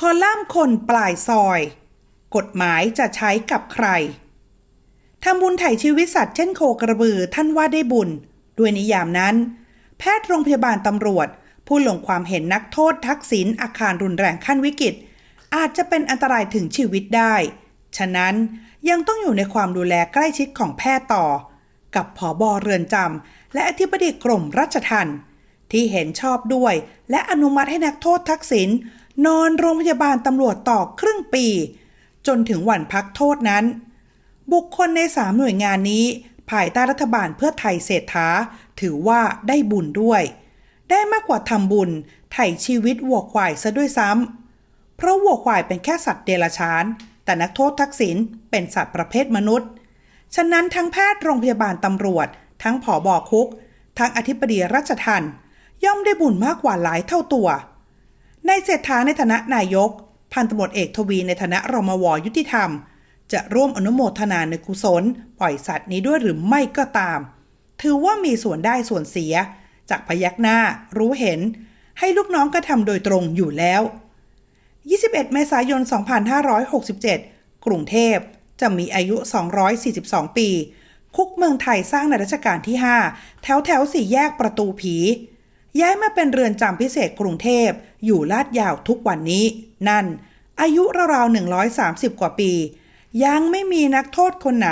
คอลัมน์คนปลายซอย กฎหมายจะใช้กับใครทำบุญไถ่ชีวิตสัตว์เช่นโคกระบือท่านว่าได้บุญ ด้วยนิยามนั้น แพทย์โรงพยาบาลตำรวจ ผู้ลงความเห็นนักโทษทักษิณอาคารรุนแรงขั้นวิกฤต อาจจะเป็นอันตรายถึงชีวิตได้ ฉะนั้นยังต้องอยู่ในความดูแลใกล้ชิดของแพทย์ต่อ กับผอบอเรือนจำและอธิบดีกรมราชทัณฑ์ที่เห็นชอบด้วย และอนุมัติให้นักโทษทักษิณ นอนโรงพยาบาลตำรวจต่อครึ่งปี จนถึงวันพักโทษนั้น บุคคลในสามหน่วยงานนี้ ภายใต้รัฐบาลเพื่อไทยเศรษฐา ถือว่าได้บุญด้วย ได้มากกว่าทำบุญไถ่ชีวิตวัวควายซะด้วยซ้ำเพราะวัวควายเป็นแค่สัตว์เดรัจฉาน แต่นักโทษทักษิณเป็นสัตว์ประเภทมนุษย์ ฉะนั้นทั้งแพทย์โรงพยาบาลตำรวจ ทั้งผอบอคุก ทั้งอธิบดีราชทัณฑ์ย่อมได้บุญมากกว่าหลายเท่าตัว ในเศรษฐาในฐานะนายก พันตำรวจเอกทวีในฐานะรมวยุติธรรม จะร่วมอนุโมทนาในกุศล ปล่อยสัตว์นี้ด้วยหรือไม่ก็ตาม ถือว่ามีส่วนได้ส่วนเสีย จากพยักหน้า รู้เห็น ให้ลูกน้องกระทำโดยตรงอยู่แล้ว 21 เมษายน 2567 กรุงเทพจะมีอายุ 242 ปี คุกเมืองไทยสร้างในรัชกาลที่ 5 แถวแถวสี่แยกประตูผี ย้ายมาเป็นเรือนจำพิเศษกรุงเทพ อยู่ลาดยาวทุกวันนี้ นั่น อายุราวๆ130 กว่าปี ยังไม่มีนักโทษคนไหน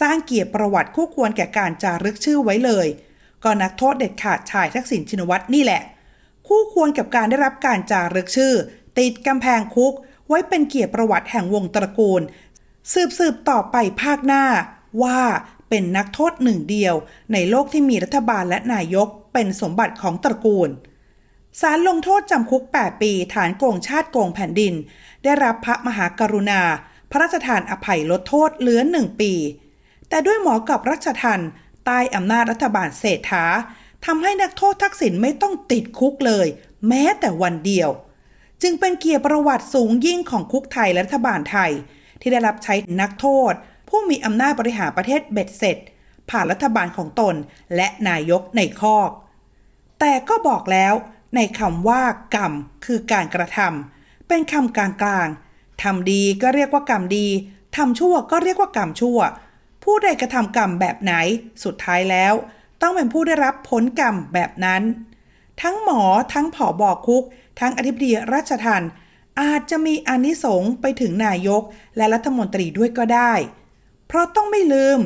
สร้างเกียรติประวัติคู่ควรแก่การจารึกชื่อไว้เลย ก็นักโทษเด็ดขาดชายทักษิณชินวัตรนี่แหละ คู่ควรกับการได้รับการจารึกชื่อ ติดกำแพงคุก ไว้เป็นเกียรติประวัติแห่งวงตระกูล สืบสืบต่อไปภาคหน้าว่า เป็นนักโทษหนึ่งเดียว ในโลกที่มีรัฐบาลและนายกเป็นสมบัติของตระกูลศาลลงโทษจำคุก 8 ปี ฐานโกงชาติโกงแผ่นดิน ได้รับพระมหากรุณา พระราชทานอภัยลดโทษเหลือหนึ่งปี แต่ด้วยหมอกับรัชทันใต้อำนาจรัฐบาลเศรษฐาทำให้นักโทษทักษิณไม่ต้องติดคุกเลย แม้แต่วันเดียว จึงเป็นเกียรติประวัติสูงยิ่งของคุกไทยและรัฐบาลไทย ที่ได้รับใช้นักโทษ ผู้มีอำนาจบริหารประเทศเบ็ดเสร็จ ผ่านรัฐบาลของตนและนายกในคอก แต่ก็บอกแล้วในคำว่ากรรมคือการกระทำเป็นคำกลางๆทำดีก็เรียกว่ากรรมดีทำชั่วก็เรียกว่ากรรมชั่ว ผู้ใดกระทำกรรมแบบไหนสุดท้ายแล้ว ต้องเป็นผู้ได้รับผลกรรมแบบนั้น ทั้งหมอทั้งผอบอกคุก ทั้งอธิบดีราชทันอาจจะมีอนิสงส์ไปถึงนายกและรัฐมนตรีด้วยก็ได้ ราะต้องไม่ลืม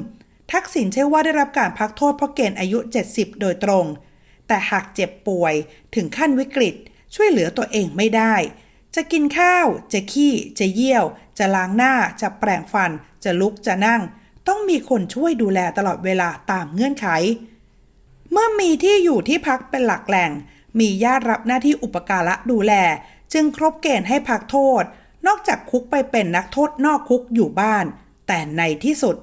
ทักษิณใช่ว่าได้รับการพักโทษเพราะเกณฑ์อายุ 70 โดยตรง แต่หากเจ็บป่วยถึงขั้นวิกฤต ช่วยเหลือตัวเองไม่ได้ จะกินข้าว จะขี้ จะเยี่ยว จะล้างหน้า จะแปรงฟัน จะลุกจะนั่ง ต้องมีคนช่วยดูแลตลอดเวลาตามเงื่อนไข เมื่อมีที่อยู่ที่พักเป็นหลักแหล่ง มีญาติรับหน้าที่อุปการะดูแล จึงครบเกณฑ์ให้พักโทษ นอกจากคุกไปเป็นนักโทษนอกคุกอยู่บ้าน แต่ในที่สุด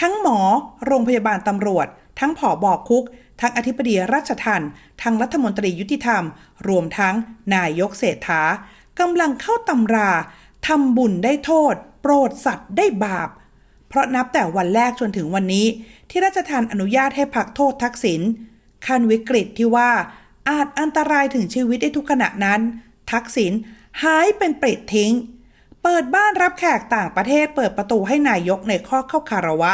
ทั้งหมอ โรงพยาบาลตำรวจ ทั้งผอบอกคุก ทั้งอธิบดีราชทันทั้งรัฐมนตรียุติธรรม รวมทั้งนายกเศรษฐากำลังเข้าตำราทำบุญได้โทษ โปรดสัตว์ได้บาป เพราะนับแต่วันแรกจนถึงวันนี้ ที่ราชทานอนุญาตให้พักโทษทักษิณขั้นวิกฤตที่ว่าอาจอันตรายถึงชีวิตได้ทุกขณะนั้น ทักษิณหายเป็นเปรตทิ้ง เปิดบ้านรับแขกต่างประเทศเปิดประตูให้นายกในข้อเข้าคารวะ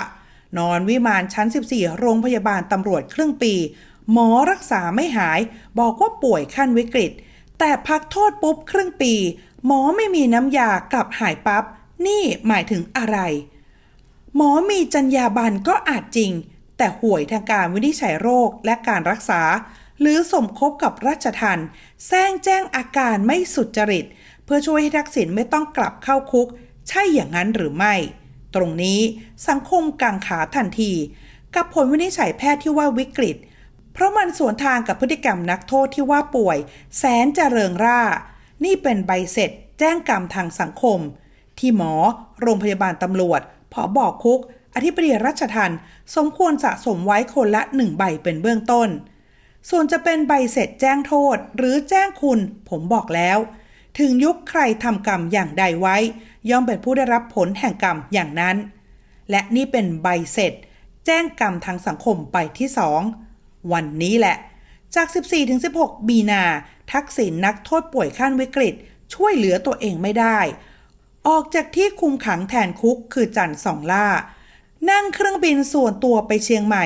นอนวิมานชั้น 14 โรงพยาบาลตำรวจครึ่งปี หมอรักษาไม่หาย บอกว่าป่วยขั้นวิกฤต แต่พักโทษปุ๊บครึ่งปี หมอไม่มีน้ำยากลับหายปับ๊บ นี่หมายถึงอะไร หมอมีจรรยาบรรณก็อาจจริง แต่ห่วยทางการวินิจฉัยโรคและการรักษา หรือสมคบกับราชทันแซงแจ้งอาการไม่สุจริต เพื่อช่วยให้ทักษิณไม่ต้องกลับเข้าคุก ใช่อย่างนั้นหรือไม่ ตรงนี้สังคมกังขาทันที กับผลวินิจฉัยแพทย์ที่ว่าวิกฤต เพราะมันสวนทางกับพฤติกรรมนักโทษที่ว่าป่วย แสนจะเริงร่า นี่เป็นใบเสร็จแจ้งกรรมทางสังคม ที่หมอ โรงพยาบาลตำรวจผอบอกคุก อธิบดีรัชทันสมควรสะสมไว้คนละหนึ่งใบเป็นเบื้องต้น ส่วนจะเป็นใบเสร็จแจ้งโทษหรือแจ้งคุณ ผมบอกแล้ว ถึงยุคใครทำกรรมอย่างใดไว้ ย่อมเป็นผู้ได้รับผลแห่งกรรมอย่างนั้น และนี่เป็นใบเสร็จ แจ้งกรรมทางสังคมใบที่สองวันนี้แหละ จาก 14-16 มีนา ทักษิณนักโทษป่วยขั้นวิกฤต ช่วยเหลือตัวเองไม่ได้ ออกจากที่คุมขังแทนคุกคือจันสองล่า นั่งเครื่องบินส่วนตัวไปเชียงใหม่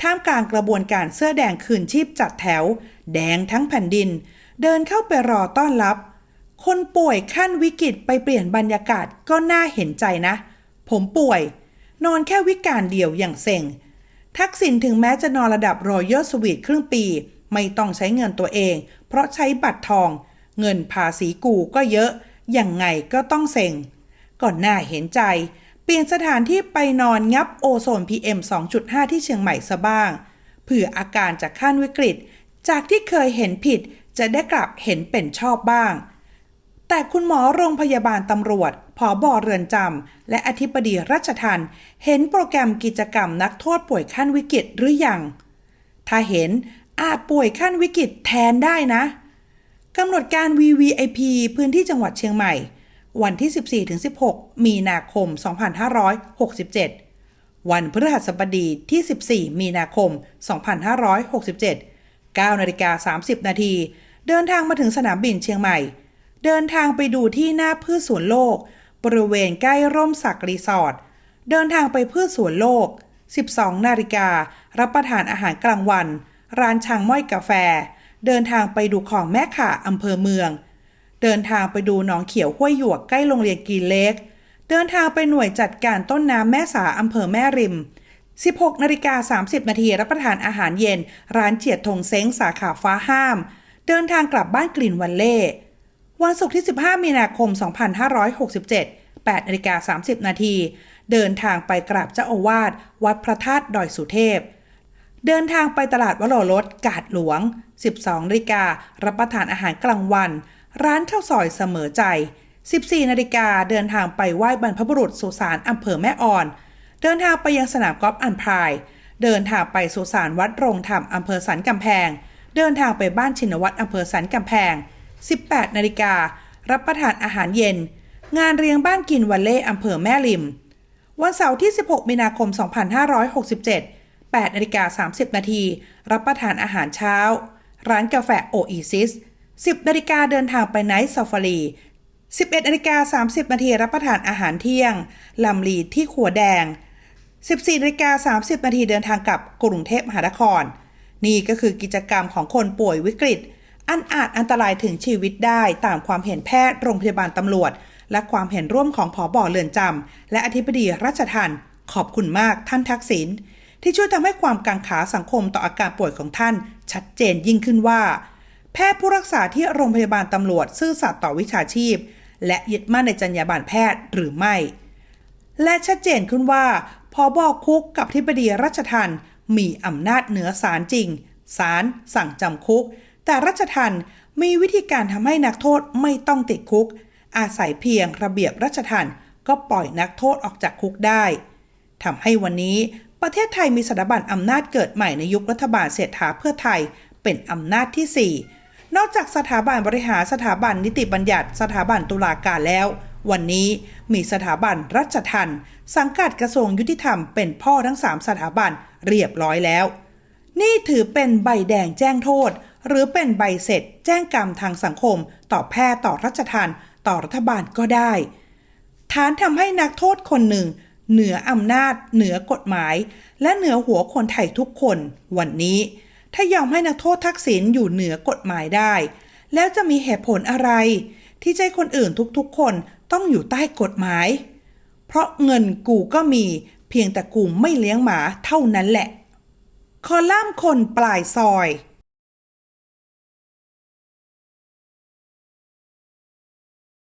ท่ามกลางกระบวนการเสื้อแดงคืนชีพจัดแถว แดงทั้งแผ่นดิน เดินเข้าไปรอต้อนรับ คนป่วยขั้นวิกฤตไปเปลี่ยนบรรยากาศก็น่าเห็นใจนะ ผมป่วย นอนแค่วิการเดียวอย่างเซ็ง ทักษิณถึงแม้จะนอนระดับรอยัลสวีทครึ่งปี ไม่ต้องใช้เงินตัวเอง เพราะใช้บัตรทอง เงินภาษีกูก็เยอะ อย่างไงก็ต้องเซ็งก่อนหน้าเห็นใจ เปลี่ยนสถานที่ไปนอนงับโอโซน PM 2.5 ที่เชียงใหม่ซะบ้าง เผื่ออาการจากขั้นวิกฤต จากที่เคยเห็นผิดจะได้กลับเห็นเป็นชอบบ้าง แต่คุณหมอโรงพยาบาลตำรวจผอบอเรือนจำและอธิบดีราชทันเห็นโปรแกรมกิจกรรมนักโทษป่วยขั้นวิกฤตหรือยัง ถ้าเห็นอาจป่วยขั้นวิกฤตแทนได้นะกำหนดการ VVIP พื้นที่จังหวัดเชียงใหม่ วันที่ 14-16 มีนาคม 2567 วันพฤหัสบดีที่ 14 มีนาคม 2567 9นาฬิกา30 นาที เดินทางมาถึงสนามบินเชียงใหม่ เดินทางไปดูที่หน้าพืชสวนโลก บริเวณใกล้ร่มสักรีสอร์ทเดินทางไปพืชสวนโลก 12 นาฬิกา รับประทานอาหารกลางวัน ร้านช่างม้อยกาแฟ เดินทางไปดูของแม่ข่าอำเภอเมือง เดินทางไปดูหนองเขียวห้วยหยวกใกล้โรงเรียนกีเล็ก เดินทางไปหน่วยจัดการต้นน้ำแม่สาอำเภอแม่ริม 16 นาฬิกา 30 นาทีรับประทานอาหารเย็น ร้านเจียดทงเซ้งสาขาฟ้าห้าม เดินทางกลับบ้านกลิ่นวันเล่ วันศุกร์ที่ 15 มีนาคม 2567 8นาฬิกา30 นาที เดินทางไปกราบเจ้าอาวาสวัดพระธาตุดอยสุเทพ เดินทางไปตลาดวโรรสกาดหลวง 12นาฬิการับประทานอาหารกลางวัน ร้านข้าวซอยเสมอใจ 14นาฬิกาเดินทางไปไหว้บรรพบุรุษสุสานอำเภอแม่อ่อน เดินทางไปยังสนามกอล์ฟอันพาย เดินทางไปสุสานวัดโรงธรรมอำเภอสันกำแพง เดินทางไปบ้านชินวัตรอำเภอสันกำแพง 18 นาฬิกา รับประทานอาหารเย็น งานเรียงบ้านกินวันเล่อำเภอแม่ริม วันเสาร์ที่ 16 มีนาคม 2567 8นาฬิกา30 นาที รับประทานอาหารเช้า ร้านกาแฟโอเอซิส 10 นาฬิกาเดินทางไปไนท์ซาฟารี 11นาฬิกา30 นาที รับประทานอาหารเที่ยง ลำลีที่ขัวแดง 14นาฬิกา30 นาที เดินทางกลับกรุงเทพมหานคร นี่ก็คือกิจกรรมของคนป่วยวิกฤต อันอาจอันตรายถึงชีวิตได้ตามความเห็นแพทย์โรงพยาบาลตำรวจ และความเห็นร่วมของผอบอเรือนจำและอธิบดีราชทันขอบคุณมากท่านทักษิณที่ช่วยทำให้ความกังขาสังคมต่ออาการป่วยของท่าน ชัดเจนยิ่งขึ้นว่า แพทย์ผู้รักษาที่โรงพยาบาลตำรวจซื่อสัตย์ต่อวิชาชีพ และยึดมั่นในจรรยาบรรณแพทย์หรือไม่ และชัดเจนขึ้นว่าพอบอคุกกับทิบดีรัชทันมีอำนาจเหนือศาลจริงศาลสั่งจำคุก แต่รัชทันมีวิธีการทำให้นักโทษไม่ต้องติดคุก อาศัยเพียงระเบียบรัชทันก็ปล่อยนักโทษออกจากคุกได้ทำให้วันนี้ประเทศไทยมีสถาบันอำนาจเกิดใหม่ในยุครัฐบาลเศรษฐาเพื่อไทยเป็นอำนาจที่ 4 นอกจากสถาบันบริหารสถาบันนิติบัญญัติ สถาบันตุลาการแล้ว วันนี้มีสถาบันรัชทันสังกัดกระทรวงยุติธรรมเป็นพ่อทั้ง 3 สถาบันเรียบร้อยแล้ว นี่ถือเป็นใบแดงแจ้งโทษ หรือเป็นใบเสร็จแจ้งกรรมทางสังคม ต่อแพทย์ต่อรัชทันต่อรัฐบาลก็ได้ ฐานทำให้นักโทษคนหนึ่ง เหนืออำนาจ เหนือกฎหมาย และเหนือหัวคนไทยทุกคน วันนี้ ถ้ายอมให้นักโทษทักษิณอยู่เหนือกฎหมายได้ แล้วจะมีเหตุผลอะไร ที่ใจคนอื่นทุกๆ คนต้องอยู่ใต้กฎหมาย เพราะเงินกูก็มีเพียงแต่กูไม่เลี้ยงหมาเท่านั้นแหละ คอลัมน์คนปลายซอย